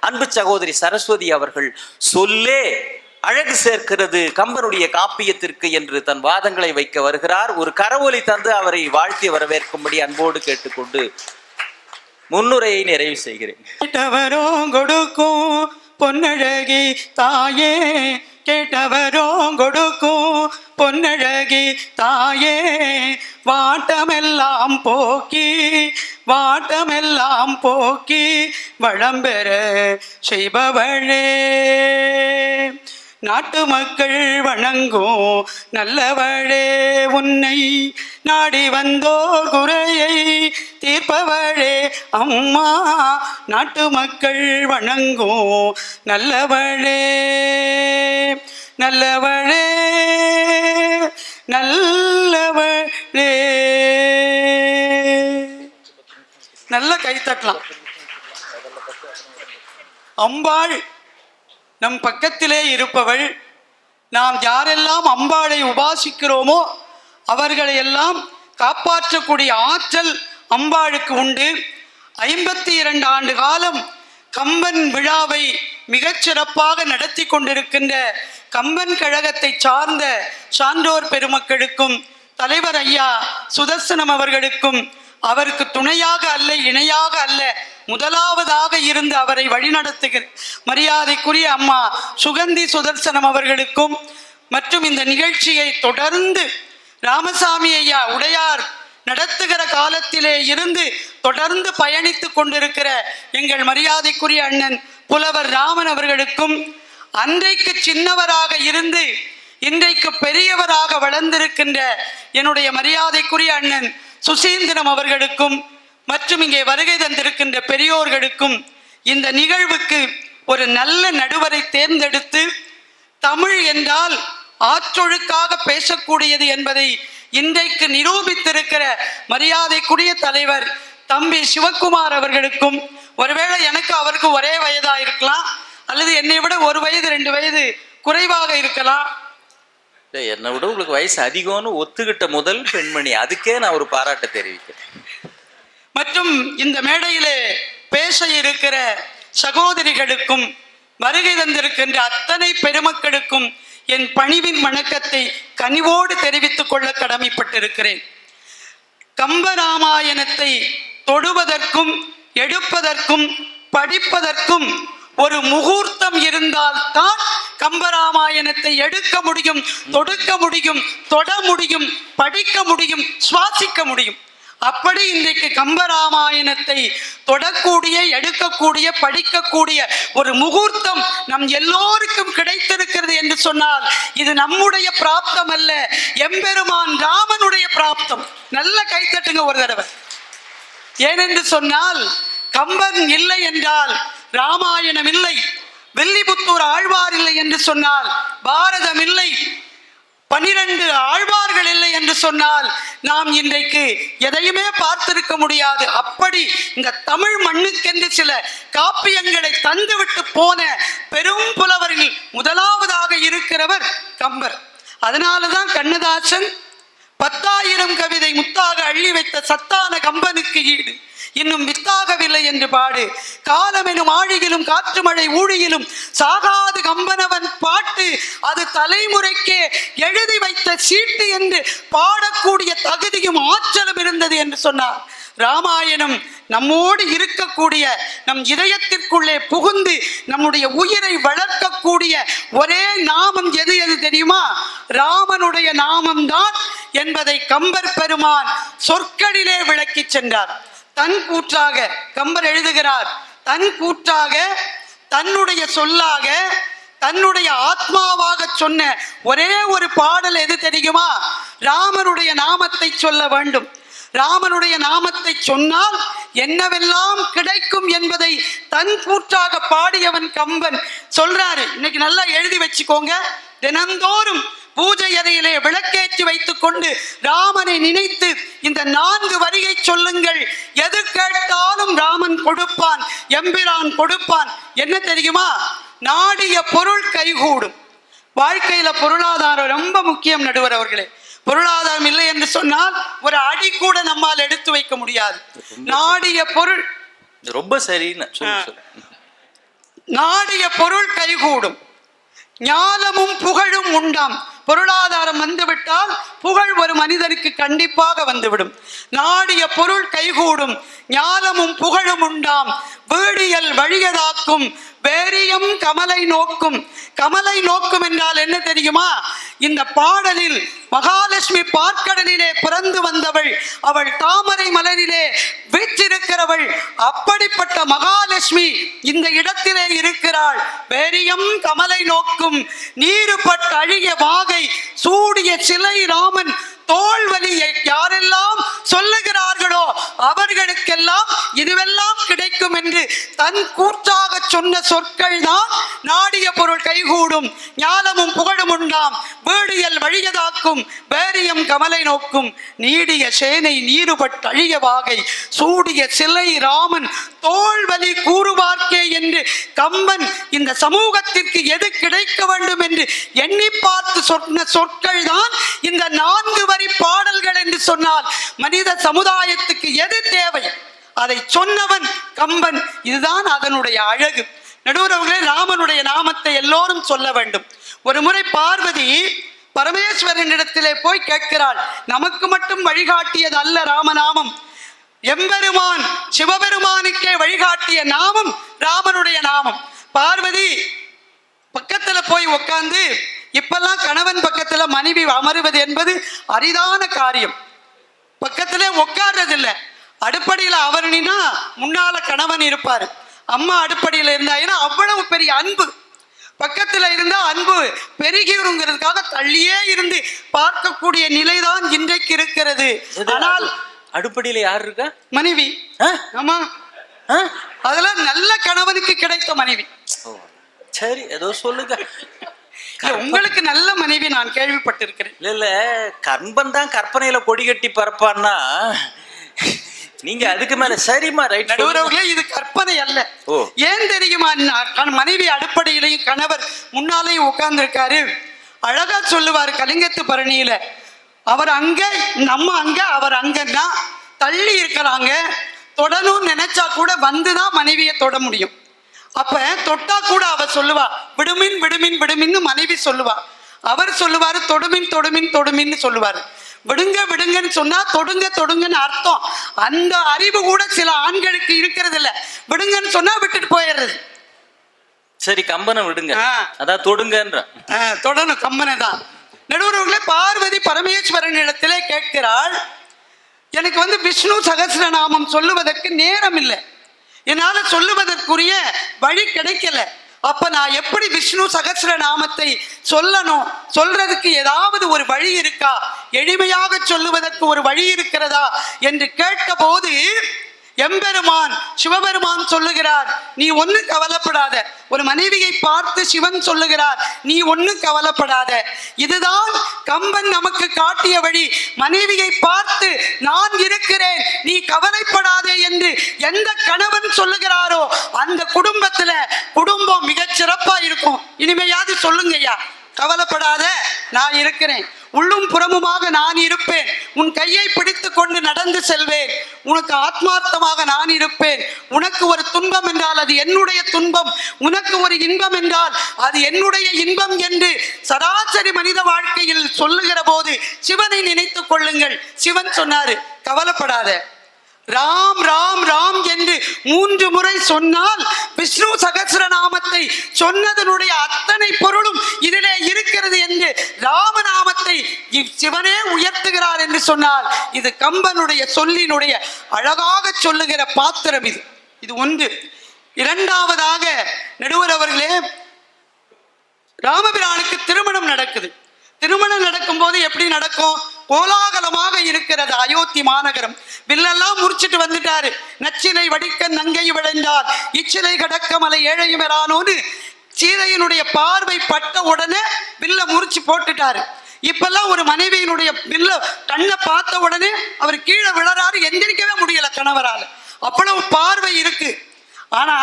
அன்பு சகோதரி சரஸ்வதி அவர்கள் சொல்லே அழகு சேர்க்கிறது கம்பனுடைய காப்பியத்திற்கு என்று தன் வாதங்களை வைக்க வருகிறார். ஒரு கரவொலி தந்து அவரை வாழ்த்தி வரவேற்கும்படி அன்போடு கேட்டுக்கொண்டு முன்னுரையை நிறைவு செய்கிறேன். கொடுக்கும் பொன்னழகி தாயே கேட்டவரும் கொடுக்கும் பொன்னழகி தாயே வாட்டமெல்லாம் போக்கி வாட்டமெல்லாம் போக்கி வளம்பெற செய்பவளே. நாட்டு மக்கள் வணங்கும் நல்லவழே உன்னை நாடி வந்தோ குறையை தீர்ப்பவழே அம்மா. நாட்டு மக்கள் வணங்கும் நல்லவழே நல்லவழே நல்லவழே நல்ல கை தட்டலாம். அம்பாள் நம் பக்கத்திலே இருப்பவள் நாம் யாரெல்லாம் அம்பாளை உபாசிக்கிறோமோ அவர்களை எல்லாம் காப்பாற்றக்கூடிய ஆற்றல் அம்பாளுக்கு உண்டு. ஐம்பத்தி இரண்டு ஆண்டு காலம் கம்பன் விழாவை மிகச்சிறப்பாக நடத்தி கொண்டிருக்கின்ற கம்பன் கழகத்தை சார்ந்த சான்றோர் பெருமக்களுக்கும் தலைவர் ஐயா சுதர்சனம் அவர்களுக்கும் அவருக்கு துணையாக அல்ல இணையாக அல்ல. முதலாவதாக இருந்து அவரை வழிநடத்துகிற மரியாதைக்குரிய அம்மா சுகந்தி சுதர்சனம் அவர்களுக்கும் மற்றும் இந்த நிகழ்ச்சியை தொடர்ந்து ராமசாமி ஐயா உடையார் நடத்துகிற காலத்திலே இருந்து தொடர்ந்து பயணித்துக் கொண்டிருக்கிற எங்கள் மரியாதைக்குரிய அண்ணன் புலவர் ராமன் அவர்களுக்கும் அன்றைக்கு சின்னவராக இருந்து இன்றைக்கு பெரியவராக வளர்ந்திருக்கின்ற என்னுடைய மரியாதைக்குரிய அண்ணன் சுசீந்திரம் அவர்களுக்கும் மற்றும் இங்கே வருகை தந்திருக்கின்ற பெரியோர்களுக்கும் இந்த நிகழ்வுக்கு ஒரு நல்ல நடுவரை தேர்ந்தெடுத்து தமிழ் என்றால் ஆற்றொழுக்காக பேசக்கூடியது என்பதை இன்றைக்கு நிரூபித்திருக்கிற மரியாதைக்குரிய தலைவர் தம்பி சிவக்குமார் அவர்களுக்கும் ஒருவேளை எனக்கு அவருக்கு ஒரே வயதா இருக்கலாம் அல்லது என்னை விட ஒரு வயது ரெண்டு வயது குறைவாக இருக்கலாம். என்னை விட உங்களுக்கு வயசு அதிகம்னு ஒத்துக்கிட்ட முதல் பெண்மணி. அதுக்கே நான் ஒரு பாராட்டை தெரிவிக்கிறேன். மற்றும் இந்த மேடையிலே பேச இருக்கிற சகோதரிகளுக்கும் வருகை தந்திருக்கின்ற அத்தனை பெருமக்களுக்கும் என் பணிவின் வணக்கத்தை கனிவோடு தெரிவித்துக் கொள்ள கடமைப்பட்டிருக்கிறேன். கம்பராமாயணத்தை தொடுவதற்கும் எடுப்பதற்கும் படிப்பதற்கும் ஒரு முகூர்த்தம் இருந்தால்தான் கம்பராமாயணத்தை எடுக்க முடியும் தொடுக்க முடியும் தொட முடியும் படிக்க முடியும் சுவாசிக்க முடியும். அப்படி இன்றைக்கு கம்பராமாயணத்தை தொடக்கூடிய எடுக்கக்கூடிய படிக்கக்கூடிய ஒரு முகூர்த்தம் நம் எல்லோருக்கும் கிடைத்திருக்கிறது என்று சொன்னால் இது நம்முடைய பிராப்தம் அல்ல எம்பெருமான் ராமனுடைய பிராப்தம். நல்ல கைத்தட்டுங்க ஒரு தடவை. ஏனென்று சொன்னால் கம்பன் இல்லை என்றால் ராமாயணம் இல்லை. வெள்ளிபுத்தூர் ஆழ்வார் இல்லை என்று சொன்னால் பாரதம் இல்லை. பனிரெண்டு ஆழ்வார்கள் இல்லை என்று சொன்னால் நாம் இன்றைக்கு எதையுமே பார்த்திருக்க முடியாது. அப்படி இந்த தமிழ் மண்ணுக்கென்று சில காப்பியங்களை தந்துவிட்டு போன பெரும் புலவரில் முதலாவதாக இருக்கிறவர் கம்பர். அதனாலதான் கண்ணதாசன் பத்தாயிரம் கவிதை முத்தாக அள்ளி வைத்த சத்தான கம்பனுக்கு ஈடு. இன்னும் வித்தாகவில்லை என்று பாடு. காலமெனும் ஆழியிலும் காற்று மழை ஊழியிலும் சாகாது கம்பனவன் பாட்டு அது தலைமுறைக்கே எழுதி வைத்த சீட்டு என்று பாடக்கூடிய தகுதியும் ஆற்றலும் இருந்தது என்று சொன்னார். ராமாயணம் நம்மோடு இருக்கக்கூடிய நம் இதயத்திற்குள்ளே புகுந்து நம்முடைய உயிரை வளர்க்கக்கூடிய ஒரே நாமம் எது எது தெரியுமா? ராமனுடைய நாமம்தான் என்பதை கம்பர் பெருமான் சொற்களிலே விளக்கிச் சென்றார். தன் கூற்றாக கம்பர் எழுதுகிறார் தன் கூற்றாக தன்னுடைய சொல்லாக தன்னுடைய ஆத்மாவாக சொன்ன ஒரே ஒரு பாடல் எது தெரியுமா? ராமனுடைய நாமத்தை சொல்ல வேண்டும். ராமனுடைய நாமத்தை சொன்னால் என்னவெல்லாம் கிடைக்கும் என்பதை தன் கூற்றாக பாடியவன் கம்பன் சொல்றாரு. இன்னைக்கு நல்லா எழுதி வச்சுக்கோங்க. தினந்தோறும் பூஜை அறையிலே விளக்கேற்றி வைத்துக் கொண்டு ராமனை நினைத்து இந்த நான்கு வரியை சொல்லுங்கள். எது கேட்டாலும் ராமன் கொடுப்பான் எம்பிரான் கொடுப்பான். என்ன தெரியுமா? நாடிய பொருள் கைகூடும். வாழ்க்கையில பொருளாதாரம் ரொம்ப முக்கியம் நடுவர் அவர்களே. பொருளாதாரம் இல்லை என்று சொன்னால் ஒரு அடி கூட நம்மால் எடுத்து வைக்க முடியாது. நாடிய பொருள் ரொம்ப சரின்னு நாடிய பொருள் கைகூடும். ஞானமும் புகழும் உண்டாம். பொருளாதாரம் வந்துவிட்டால் புகழ் ஒரு மனிதனுக்கு கண்டிப்பாக வந்துவிடும். நாடிய பொருள் கைகூடும். ஞானமும் புகழும் உண்டாம். வீடியல் வழியதாக்கும். வேரியம் கமலை நோக்கும். கமலை நோக்கும் என்றால் என்ன தெரியுமா? இந்த பாடலில் மகாலட்சுமி பார்க்கடலிலே பிறந்து வந்தவள் அவள் தாமரை மலரிலே வீற்றிருக்கிறவள் அப்படிப்பட்ட மகாலட்சுமி இந்த இடத்திலே இருக்கிறாள். பெரியம் கமலை நோக்கும் நீருப்பட்ட அழிய வாகை சூடிய சிலை ராமன் தோல்வலியை யாரெல்லாம் சொல்லுகிறார்களோ அவர்களுக்கெல்லாம் இதுவெல்லாம் கிடைக்கும் என்று தன் கூற்றாக சொன்ன சொற்கள் தான் நாடிய பொருள் கைகூடும். ஞானமும் புகழும் உண்டாம். வேடியல் வழியதாக்கும். வேரியம் கமலை நோக்கும். நீடிய சேனை நீருபட்டழிய வாகை. சூடிய சிலை ராமன் தோல்வலி கூறுவார்க்கே என்று கம்பன் இந்த சமூகத்திற்கு எது கிடைக்க வேண்டும் என்று எண்ணி பார்த்து சொன்ன சொற்கள் தான் இந்த நான்கு மாதிரி பாடல்கள் என்று சொன்னால் மனித சமுதாயத்துக்கு எது தேவை? அதை சொன்னவன் கம்பன். இதுதான் அதனுடைய அழகு. நடுவரவர்களே ராமனுடைய நாமத்தை எல்லோரும் சொல்ல வேண்டும். ஒரு முறை பார்வதி பரமேஸ்வரனிடத்திலே போய் கேட்கிறாள் நமக்கு மட்டும் வழிகாட்டியது அல்ல ராமநாமம் எம்பெருமான் சிவபெருமானுக்கே வழிகாட்டிய நாமம் ராமனுடைய நாமம். பார்வதி பக்கத்துல போய் உட்கார்ந்து இப்பெல்லாம் கணவன் பக்கத்துல மனைவி அமருவது என்பது அரிதான காரியம். பக்கத்துல உட்கார்றதில்ல அடுப்படியில அவரணினா முன்னால கணவன் இருப்பாரு. அம்மா அடுப்படியில இருந்தாங்கன்னா அவ்வளவு பெரிய அன்பு. பக்கத்துல இருந்தா அன்பு பெருகிருங்கிறதுக்காக தள்ளியே இருந்து பார்க்கக்கூடிய நிலைதான் இன்றைக்கு இருக்கிறது. ஆனால் அடுப்படியில யார் இருக்கா? மனைவி? ஆமா? அதெல்லாம் நல்ல கணவனுக்கு கிடைத்த மனைவி. சரி ஏதோ சொல்லுங்க. இல்ல, உங்களுக்கு நல்ல மனைவி நான் கேள்விப்பட்டிருக்கிறேன். இல்ல இல்ல கம்பன் தான் கற்பனையில கொடி கட்டி பறப்பான்னா நீங்க அதுக்கு மேல சரிம்மா ரைட் நடுவரவர்களே இது கற்பனை அல்ல. ஏன் தெரியுமா மனைவி அடுப்படையிலையும் கணவர் முன்னாலேயும் உட்கார்ந்துருக்காரு. அழகா சொல்லுவாரு கலிங்கத்து பரணியில அவர் அங்க நம்ம அங்க அவர் அங்கன்னா தள்ளி இருக்கிறாங்க. தொடணும்னு நினைச்சா கூட வந்துதான் மனைவியை தொட முடியும். அப்ப தொட்டா கூட அவ சொல்லுவா விடுமின் விடுமின் விடுமின்னு மனைவி சொல்லுவா. அவர் சொல்லுவாரு தொடுமின் தொடுமின் தொடுமின்னு சொல்லுவாரு. விடுங்க விடுங்கன்னு சொன்னா தொடுங்க தொடுங்கன்னு அர்த்தம். அந்த அறிவு கூட சில ஆண்களுக்கு இருக்கிறது இல்ல. விடுங்கன்னு சொன்னா விட்டுட்டு போயிடுறது. சரி கம்பனை விடுங்க. அதான் தொடுங்கன்ற. தொடணும் கம்மனை தான். நடுவர்களே பார்வதி பரமேஸ்வரன் இடத்திலே கேட்கிறாள் எனக்கு வந்து விஷ்ணு சகசிரநாமம் சொல்லுவதற்கு நேரம் இல்லை. என்னால சொல்லுவதற்குரிய வழி கிடைக்கல. அப்ப நான் எப்படி விஷ்ணு சகசிரநாமத்தை சொல்லணும்? சொல்றதுக்கு ஏதாவது ஒரு வழி இருக்கா? எளிமையாக சொல்லுவதற்கு ஒரு வழி இருக்கிறதா? என்று கேட்டபோது எம்பெருமான் சிவபெருமான் சொல்லுகிறார் நீ ஒண்ணு கவலைப்படாத. ஒரு மனைவியை பார்த்து சிவன் சொல்லுகிறார் நீ ஒண்ணு கவலைப்படாத. இதுதான் கம்பன் நமக்கு காட்டிய வழி. மனைவியை பார்த்து நான் இருக்கிறேன் நீ கவலைப்படாதே என்று எந்த கணவன் சொல்லுகிறாரோ அந்த குடும்பத்துல குடும்பம் மிகச் சிறப்பா இருக்கும். இனிமையாவது சொல்லுங்கய்யா. கவலைப்படாத நான் இருக்கிறேன். உள்ளும் புறமுமாக நான் இருப்பேன். உன் கையை பிடித்து கொண்டு நடந்து செல்வேன். உனக்கு ஆத்மார்த்தமாக நான் இருப்பேன். உனக்கு ஒரு துன்பம் என்றால் அது என்னுடைய துன்பம். உனக்கு ஒரு இன்பம் என்றால் அது என்னுடைய இன்பம் என்று சராசரி மனித வாழ்க்கையில் சொல்லுகிற போது சிவனை நினைத்துக் கொள்ளுங்கள். சிவன் சொன்னாரு கவலைப்படாத. ராம் ராம் ராம் என்று மூன்று முறை சொன்னால் விஷ்ணு சகசிரநாமத்தை சொன்னதனுடைய அத்தனை பொருளும் இதிலே இருக்கிறது என்று இச்சிவனே உயர்த்துகிறார் என்று சொன்னால் இது கம்பனுடைய சொல்லினுடைய அழகாக சொல்லுகிற பாத்திரம் இது. இது ஒன்று. இரண்டாவதாக நடுவர் அவர்களே ராமபிரானுக்கு திருமணம் நடக்குது. திருமணம் நடக்கும்போது எப்படி நடக்கும்? கோலாகலமாக இருக்கிறது அயோத்தி மாநகரம். வில்லெல்லாம் முறிச்சிட்டு வந்துட்டாரு. நச்சிலை வடிக்க நங்கை விளைந்தார். இச்சிலை கடக்க மலை ஏழையும் வரானோன்னு சீதையினுடைய பார்வை பட்ட உடனே வில்ல முறிச்சு போட்டுட்டாரு. இப்பெல்லாம் ஒரு மனைவியினுடைய பில்ல கண்ணை பார்த்த உடனே அவர் கீழே விழறாரு எந்திரிக்கவே முடியல கணவரால். அவ்வளவு பார்வை இருக்கு. ஆனா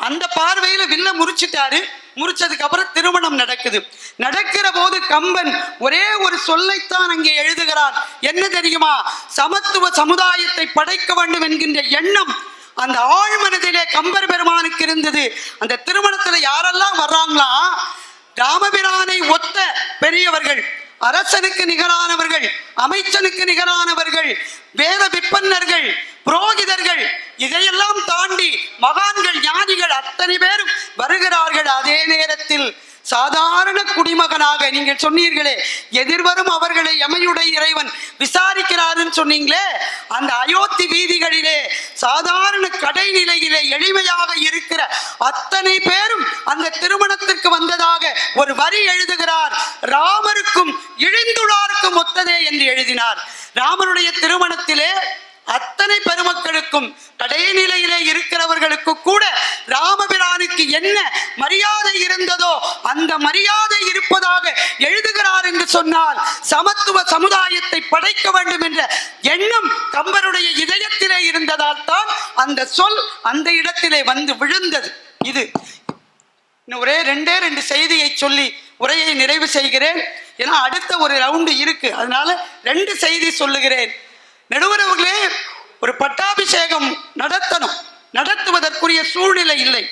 அந்த பார்வையில வில்ல முறிச்சிட்டாரு. முறிச்சதுக்கு அப்புறம் திருமணம் நடக்குது. நடக்கிற போது கம்பன் ஒரே ஒரு சொல்லைத்தான் அங்கே எழுதுகிறான் என்ன தெரியுமா? சமத்துவ சமுதாயத்தை படைக்க வேண்டும் என்கின்ற எண்ணம் அந்த ஆழ்மனதிலே கம்பர் பெருமானுக்கு இருந்தது. அந்த திருமணத்துல யாரெல்லாம் வர்றாங்களா? ராமபிரானை ஒத்த பெரியவர்கள். அரசனுக்கு நிகரானவர்கள் அமைச்சனுக்கு நிகரானவர்கள் வேத விற்பன்னர்கள் புரோகிதர்கள் இதையெல்லாம் தாண்டி மகான்கள் ஞானிகள் அத்தனை பேரும் வருகிறார்கள். சாதாரண குடிமகனாக நீங்கள் சொன்னீர்களே. எதிர்வரும் அவர்களை எமையுடைய இறைவன் விசாரிக்கிறாருன்னு சொன்னீங்களே. அந்த அயோத்தி வீதிகளிலே சாதாரண கடை நிலையிலே எளிமையாக இருக்கிற அத்தனை பேரும் அந்த திருமணத்திற்கு வந்ததாக ஒரு வரி எழுதுகிறார். ராமருக்கும் இழிந்துளாருக்கும் ஒத்ததே என்று எழுதினார். ராமனுடைய திருமணத்திலே அத்தனை பெருமக்களுக்கும் கடைநிலையிலே இருக்கிறவர்களுக்கு கூட ராமபிர ராமபிரானுக்கு என்ன மரியாதை இருந்ததோ அந்த மரியாதை இருப்பதாக எழுதுகிறார் என்று சொன்னால் சமத்துவ சமுதாயத்தை படைக்க வேண்டும் என்ற எண்ணம் கம்பருடைய இதயத்திலே இருந்ததால் தான் அந்த சொல் அந்த இடத்திலே வந்து விழுந்தது. இது ஒரே ரெண்டே ரெண்டு செய்தியை சொல்லி உரையை நிறைவு செய்கிறேன். ஏன்னா அடுத்த ஒரு ரவுண்டு இருக்கு. அதனால ரெண்டு செய்தி சொல்லுகிறேன். நடுவரவர்களே ஒரு பட்டாபிஷேகம் நடத்தணும். நடத்துவதற்குரிய சூழ்நிலை இல்லை.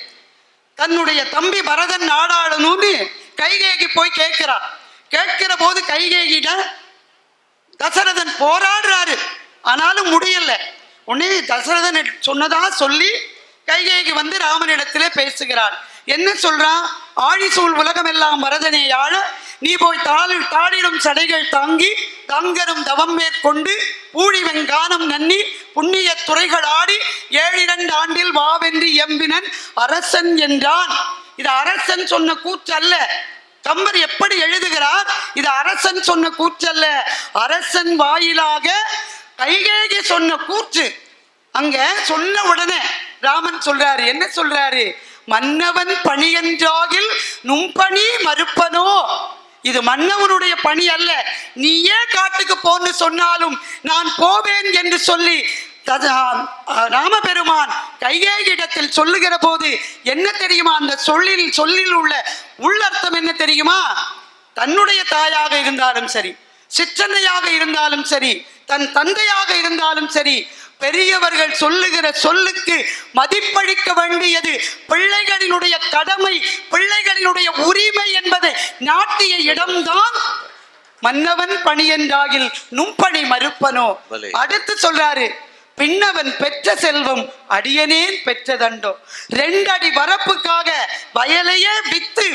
தன்னுடைய தம்பி பரதன் நாடாளணும்னு கைகேகி போய் கேட்கிறார் கேட்கிற போது கைகேகிட்ட தசரதன் போராடுறாரு. ஆனாலும் முடியல. உடனே தசரதன் சொன்னதா சொல்லி கைகேகி வந்து ராமனிடத்திலே பேசுகிறார் என்ன சொல்றான்? ஆழிசூழ் உலகமெல்லாம் வரதனே ஆழ நீ போய் தாளி தாழிடும் சடைகள் தாங்கி தங்கரும் தவம் மேற்கொண்டு பூழி கானம் நன்னி புண்ணிய துறைகள் ஆடி ஏழிரண்டு ஆண்டில் வாவென்று எம்பினன் அரசன் என்றான். இது அரசன் சொன்ன கூற்று அல்ல கம்பர் எப்படி எழுதுகிறார்? இது அரசன் சொன்ன கூற்றல்ல. அரசன் வாயிலாக கைகேகி சொன்ன கூற்று. அங்க சொன்ன உடனே ராமன் சொல்றாரு. என்ன சொல்றாரு? மன்னவன் பணியன்றாகில் நும்பணி மறுப்பனோ? இது மன்னவனுடைய பணி அல்ல. நீ ஏன் காட்டுக்கு போன்னு சொன்னாலும் நான் போவேன் என்று சொல்லி தத- ராமபெருமான் கைகேயிடத்தில் சொல்லுகிற போது என்ன தெரியுமா? அந்த சொல்லில் சொல்லில் உள்ள உள்ளர்த்தம் என்ன தெரியுமா? தன்னுடைய தாயாக இருந்தாலும் சரி சிற்றன்னையாக இருந்தாலும் சரி தன் தந்தையாக இருந்தாலும் சரி பெரியவர்கள் சொல்லுகிற சொல்லுக்கு மதிப்பளிக்க வேண்டியது பிள்ளைகளினுடைய கடமை பிள்ளைகளினுடைய உரிமை என்பதை நாட்டிய இடம்தான். மன்னவன் பணி என்றாகில் நும்பணி மறுப்பனோ. அடுத்து சொல்றாரு பின்னவன் பெற்ற செல்வம் அடியனேன் பெற்றதண்டோ? ரெண்டு அடி வரப்புக்காக வயலையே வித்து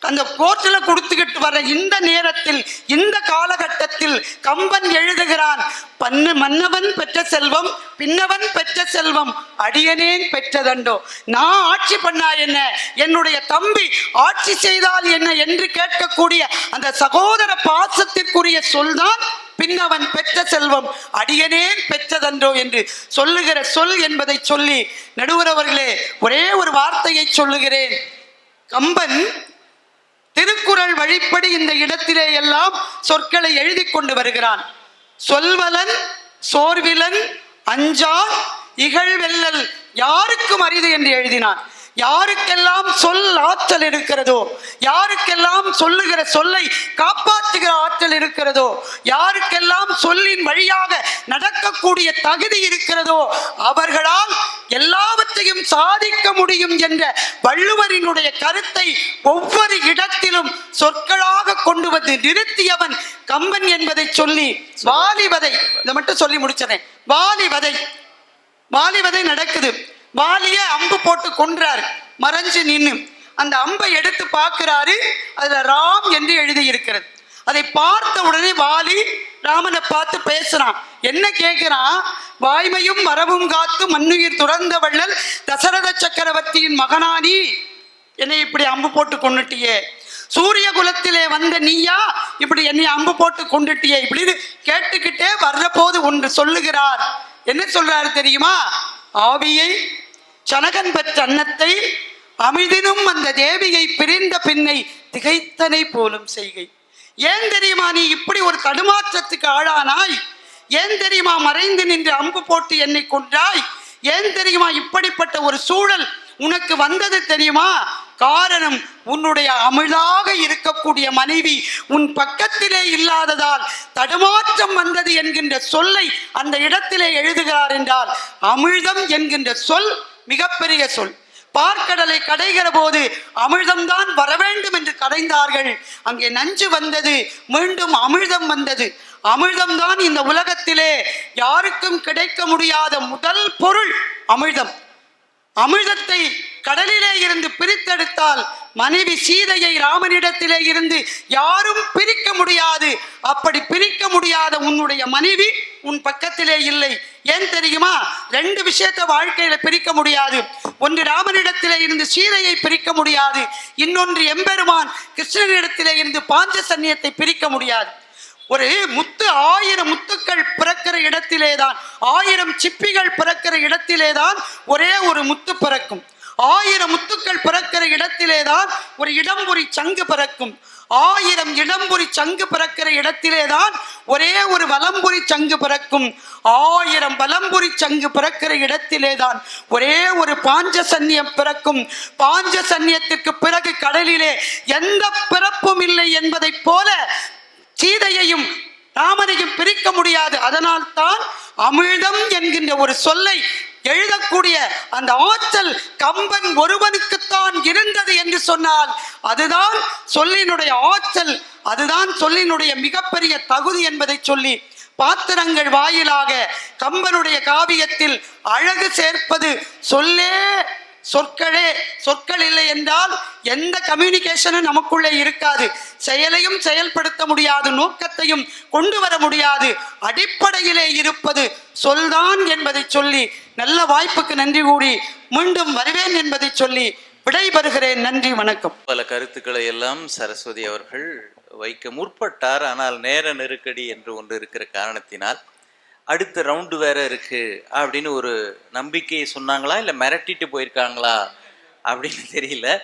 அந்த கோர்ட்டில் கொடுத்துக்கிட்டு வர இந்த நேரத்தில் இந்த காலகட்டத்தில் கம்பன் எழுதுகிறான் பன்னு மன்னவன் பெற்ற செல்வம் பின்னவன் பெற்ற செல்வம் அடியனேன் பெற்றதண்டோ. நான் ஆட்சி பண்ணா என்ன? என்னுடைய தம்பி ஆட்சி செய்தால் என்ன என்று கேட்கக்கூடிய அந்த சகோதர பாசத்திற்குரிய சொல்தான் பின்னவன் பெற்ற செல்வம் அடியனேன் பெற்றதன்றோ என்று. சொல்லுகிற சொல் என்பதை சொல்லி நடுவரவர்களே ஒரே ஒரு வார்த்தையை சொல்லுகிறேன். கம்பன் திருக்குறள் வழிப்படி இந்த இடத்திலே எல்லாம் சொற்களை எழுதி கொண்டு வருகிறான். சொல்வலன் சோர்விலன் அஞ்சா இகழ்வெல்லல் யாருக்கும் அரிது என்று எழுதினான். யாருக்கெல்லாம் சொல் ஆற்றல் இருக்கிறதோ யாருக்கெல்லாம் சொல்லுகிற சொல்லை காப்பாற்றுகிற ஆற்றல் இருக்கிறதோ யாருக்கெல்லாம் சொல்லின் வழியாக நடக்கக்கூடிய தகுதி இருக்கிறதோ அவர்களால் எல்லாவற்றையும் சாதிக்க முடியும் என்ற வள்ளுவரினுடைய கருத்தை ஒவ்வொரு இடத்திலும் சொற்களாக கொண்டு வந்து நிறுத்தியவன் கம்பன் என்பதை சொல்லி வாலிவதை இதை மட்டும் சொல்லி முடிச்சதேன் வாலிவதை வாலிவதை நடக்குது. வாலிய அம்பு போட்டு கொன்றாரு. மறைஞ்சு நின்று அந்த அம்பை எடுத்து பார்க்கிறாரு. அதுல ராம் என்று எழுதி இருக்கிறது அதை பார்த்த உடனே வாலி ராமனை பார்த்து பேசுறான் என்ன கேட்கிறான் வாய்மையும் மரபும் காத்து மண்ணுயிர் துறந்த வள்ளல் தசரத சக்கரவர்த்தியின் மகனானி. என்னை இப்படி அம்பு போட்டு கொண்டுட்டியே சூரிய குலத்திலே வந்த நீயா இப்படி என்னை அம்பு போட்டு கொண்டுட்டியே இப்படின்னு கேட்டுக்கிட்டே வர்ற போது ஒன்று சொல்லுகிறார். என்ன சொல்றாரு தெரியுமா? ஆவியை சனகன் பெற்ற அன்னத்தை அமிழ்தினும் அந்த தேவியை பிரிந்த பின்னை திகைத்தனை போலும் செய்கை. ஏன் தெரியுமா நீ இப்படி ஒரு தடுமாற்றத்துக்கு ஆளானாய்? ஏன் தெரியுமா மறைந்து நின்று அம்பு போட்டு என்னை கொன்றாய்? ஏன் தெரியுமா இப்படிப்பட்ட ஒரு சூழல் உனக்கு வந்தது தெரியுமா? காரணம் உன்னுடைய அமிழ்தாக இருக்கக்கூடிய மனைவி உன் பக்கத்திலே இல்லாததால் தடுமாற்றம் வந்தது என்கின்ற சொல்லை அந்த இடத்திலே எழுதுகிறார் என்றால் அமிழ்தம் என்கின்ற சொல் மிகப்பெரிய சொல். பார்க்கடலை கடைகிற போது அமிழ்தம்தான் வர வேண்டும் என்று கடைந்தார்கள். அங்கே நஞ்சு வந்தது மீண்டும் அமிழ்தம் வந்தது. அமிழ்தம்தான் இந்த உலகத்திலே யாருக்கும் கிடைக்க முடியாத முதல் பொருள் அமிழ்தம். அமிர்தத்தை கடலிலே இருந்து பிரித்தெடுத்தால் மனைவி சீதையை ராமனிடத்திலே இருந்து யாரும் பிரிக்க முடியாது. அப்படி பிரிக்க முடியாத உன்னுடைய மனைவி உன் பக்கத்திலே இல்லை. ஏன் தெரியுமா? ரெண்டு விஷயத்தை வாழ்க்கையில பிரிக்க முடியாது. ஒன்று ராமனிடத்திலே இருந்து சீதையை பிரிக்க முடியாது. இன்னொன்று எம்பெருமான் கிருஷ்ணனிடத்திலே இருந்து பாஞ்ச சன்னியத்தை பிரிக்க முடியாது. ஒரு முத்து ஆயிரம் முத்துக்கள் பிறக்கிற இடத்திலே தான் ஆயிரம் சிப்பிகள் பிறக்கிற இடத்திலே தான் ஒரே ஒரு முத்து பிறக்கும். ஆயிரம் முத்துக்கள் பிறக்கிற இடத்திலேதான் ஒரு இடம்புரி சங்கு பிறக்கும். ஆயிரம் இடம்புரி சங்கு பிறக்கிற இடத்திலேதான் ஒரே ஒரு வலம்புரி சங்கு பிறக்கும். ஆயிரம் வலம்புரி சங்கு பிறக்கிற இடத்திலேதான் ஒரே ஒரு பாஞ்ச சன்னியம் பிறக்கும். பாஞ்ச சன்னியத்திற்கு பிறகு கடலிலே எந்த பிறப்பும் இல்லை என்பதைப் போல சீதையையும் ராமனையும் பிரிக்க முடியாது. அதனால் தான் அமிழ்தம் என்கின்ற ஒரு சொல்லை எழுதக்கூடிய அந்த ஆற்றல் கம்பன் ஒருவனுக்குத்தான் இருந்தது என்று சொன்னால் அதுதான் சொல்லினுடைய ஆற்றல் அதுதான் சொல்லினுடைய மிகப்பெரிய தகுதி என்பதை சொல்லி பாத்திரங்கள் வாயிலாக கம்பனுடைய காவியத்தில் அழகு சேர்ப்பது சொல்லே சொற்களே சொற்கள் இல்லை என்றால் எந்த கம்யூனிகேஷனும் நமக்குள்ளே இருக்காது. செயலையும் செயல்படுத்த முடியாது நோக்கத்தையும் கொண்டு வர முடியாது. அடிப்படையிலே இருப்பது சொல்தான் என்பதை சொல்லி நல்ல வாய்ப்புக்கு நன்றி கூறி மீண்டும் வருவேன் என்பதை சொல்லி விடைபெறுகிறேன். நன்றி வணக்கம். பல கருத்துக்களை எல்லாம் சரஸ்வதி அவர்கள் வைக்க முற்பட்டார். ஆனால் நேர நெருக்கடி என்று ஒன்று இருக்கிற காரணத்தினால் அடுத்த ரவுண்டு வேற இருக்கு அப்படின்னு ஒரு நம்பிக்கையை சொன்னாங்களா? இல்லை மிரட்டிட்டு போயிருக்காங்களா? அப்படின்னு தெரியல.